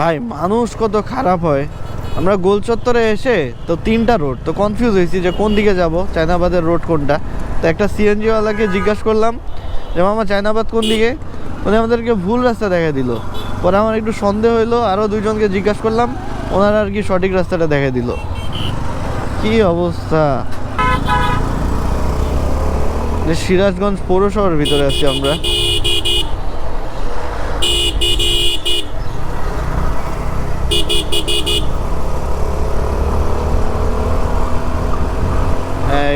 ভাই, মানুষ কত খারাপ হয়। আমরা গোল চত্বরে এসে তো তিনটা রোড তো কনফিউজ হয়েছি যে কোন দিকে যাব, চায়নাবাদের রোড কোনটা। তো একটা সিএনজিওয়ালাকে জিজ্ঞাসা করলাম যে, মামা, চায়নাবাদ কোন দিকে? উনি আমাদেরকে ভুল রাস্তা দেখা দিল। পরে আমার একটু সন্দেহ হইল আরও দুজনকে জিজ্ঞাসা করলাম, ওনারা আর কি সঠিক রাস্তাটা দেখা দিল। কি অবস্থা? সিরাজগঞ্জ পৌরসভার ভিতরে আছি আমরা।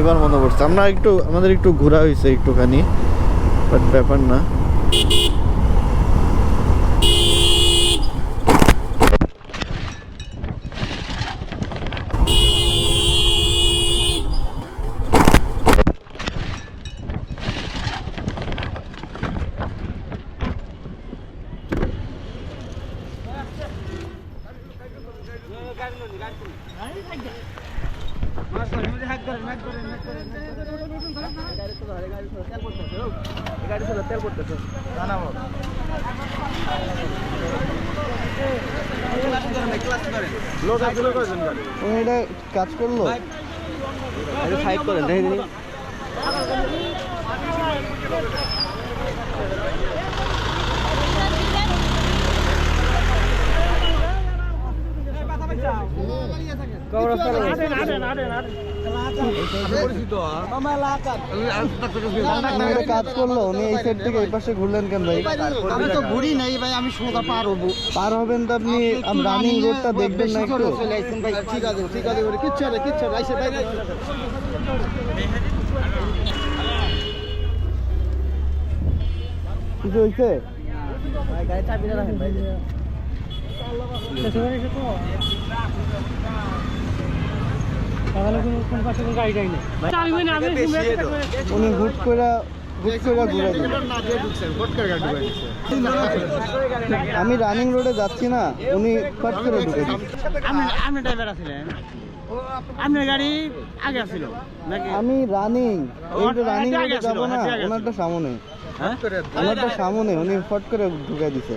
এবার মনে পড়ছে আমরা একটু আমাদের একটু ঘোরা হয়েছে একটুখানি বাট ব্যাপার না। উনি কাজ করল? সাইড করেন দেখি দেখি না, এটা কাজ করল উনি এই সাইড থেকে এই পাশে ঘুরলেন কেন ভাই? আমি তো ঘুরি নাই ভাই আমি সোজা পার হব। পার হবেন তো আপনি রানিং রোডটা দেখবেন না একটু। ঠিক আছে ঠিক আছে কিচ্ছু হবে কিচ্ছু হবে আইসে ভাই। কিছু হয়েছে গাড়ি চাবি রাখেন ভাই। উনি হুট করে আমি রানিং রোডে যাচ্ছি না উনি ফট করে ঢুকে আপনি আপনি ড্রাইভার আছিলেন? আপনার গাড়ি আগে আছিল আমি রানিং রানিং রোডে যাব না ওনারটা সামনে। হ্যাঁ? ওনারটা সামনে উনি ফট করে ঢুকে দিছে।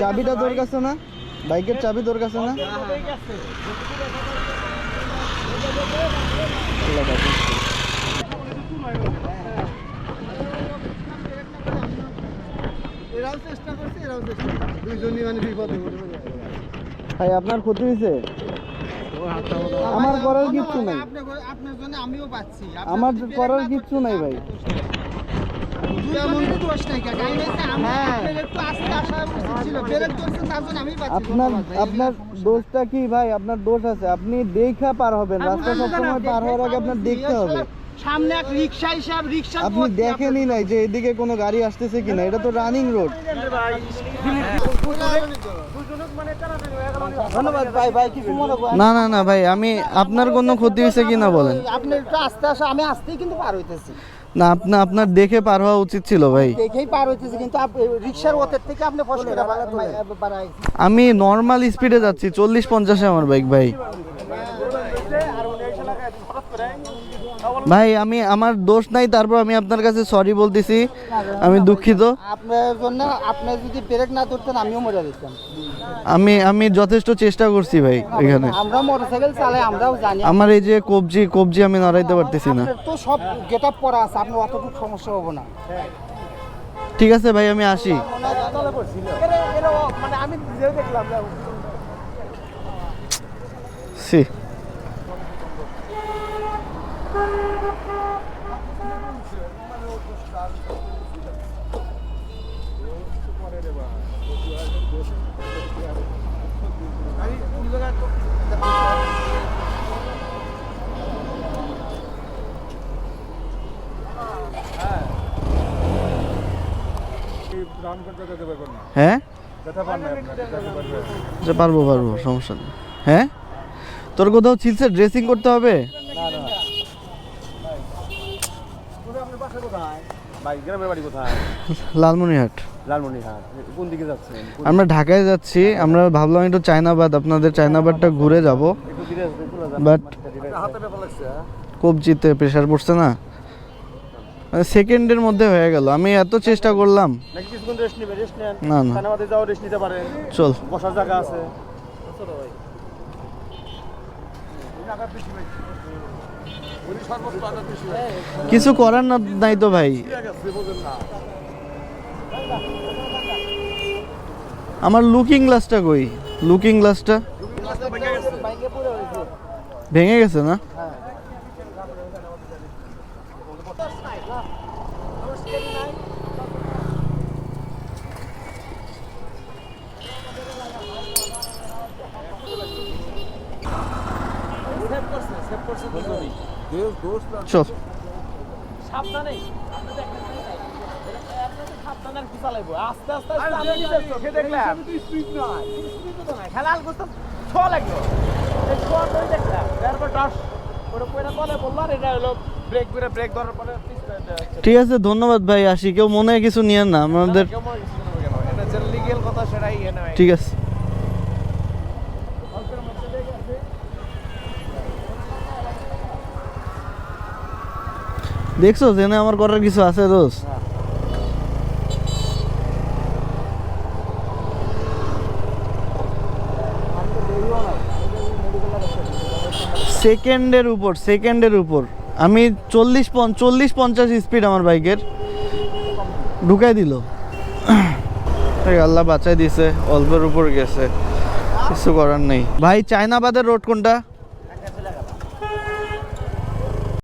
চাবিটা তোর কাছে না? বাইকের চাবি তোর কাছে না? এরাও চেষ্টা করছে, এরাও চেষ্টা করছে। দুইজনই মানে বিপদে পড়বে ভাই, আপনার ক্ষতি হয়েছে? আমার করার কিচ্ছু নাই। আমার করার কিচ্ছু নাই ভাই। আপনার আপনার দোষটা কি ভাই? আপনার দোষ আছে। আপনি দেখা পার হবেন। রাস্তা সবসময় পার হওয়ার আগে আপনার দেখতে হবে। সামনে এক রিক্সা হিসাব রিক্সা আপনি দেখেনই নাই যে এদিকে কোনো গাড়ি আসতেছে কিনা এটা তো রানিং রোড ধন্যবাদ ভাই ভাই কিছু মনে না না না ভাই আমি আপনার কোনো ক্ষতি হয়েছে কিনা বলেন। আপনি একটু আস্তে আসা আমি আসতেই কিন্তু পার হইতেছি। না আপনি আপনার দেখে পার হওয়া উচিত ছিল ভাই। দেখেই পার হইতেছি কিন্তু রিক্সার ওতের থেকে আপনি ফস করে আমি নর্মাল স্পিডে যাচ্ছি চল্লিশ পঞ্চাশে আমার বাইক ভাই। ভাই আমি আমার দোষ নাই তারপর আমি আপনার কাছে সরি বলতেছি। আমি দুঃখিত। আপনার জন্য আপনি যদি ব্রেক না ধরতেন আমিও মরে যেতাম। আমি আমি যথেষ্ট চেষ্টা করছি ভাই এখানে। আমরা মোটরসাইকেল চালাই আমরাও জানি। আমার এই যে কবজি কবজি আমি নড়াইতে পারতেছি না। তো সব গেট আপ করা আছে আপনার অতটুকু সমস্যা হবে না। ঠিক আছে ভাই আমি আসি। মানে আমি দেখলাম সি হ্যাঁ? যে পারব পারব সমস্যা নেই। হ্যাঁ? তোর কোথাও ছিলছে ড্রেসিং করতে হবে? লালমনিরহাট। আমরা ঢাকায় যাচ্ছি আমরা ভাবলাম একটু চায়নাবাদ আপনাদের চায়নাবাদটা ঘুরে যাব। বাট হ্যাঁ? কবজিতে প্রেশার পড়ছে না। মানে সেকেন্ডের মধ্যে হয়ে গেল। আমি এত চেষ্টা করলাম। কিছুক্ষণ রেস্ট নেবে রেস্ট নেন। না, না। যাও রেস্ট নিতে পারেন। চল। বসার জায়গা আছে। কিছু করার না নাই তো ভাই। আমার লুকিং গ্লাসটা কই? লুকিং গ্লাসটা ভেঙে গেছে না চল সাবধানে সাবধানে আর কি চালাইবো আস্তে আস্তে আস্তে আমি নিজের চোখে দেখলাম স্পিড নয় স্পিড তো নয় খেলা আলগোস তো ছোঁয়া লাগল এই ছোঁয়া করে দেখলাম তারপর দশ ওটা কইরা বলে বলল আর এটা হলো ব্রেক করে ব্রেক ধরার পরে ঠিক আছে ধন্যবাদ ভাই আসি। কেউ মনে হয় কিছু নিয়েন না। আমাদের এটা লিগেল কথা সেটাই এ ঠিক আছে। দেখছ জেনে আমার করার কিছু আছে দোষ সেকেন্ডের উপর সেকেন্ডের উপর। আমি চল্লিশ চল্লিশ পঞ্চাশ স্পিড আমার বাইকের। ঢুকাই দিল। আল্লাহ বাঁচাই দিছে অল্পের উপর গেছে। কিছু করার নেই। ভাই চায়নাবাদের রোড কোনটা?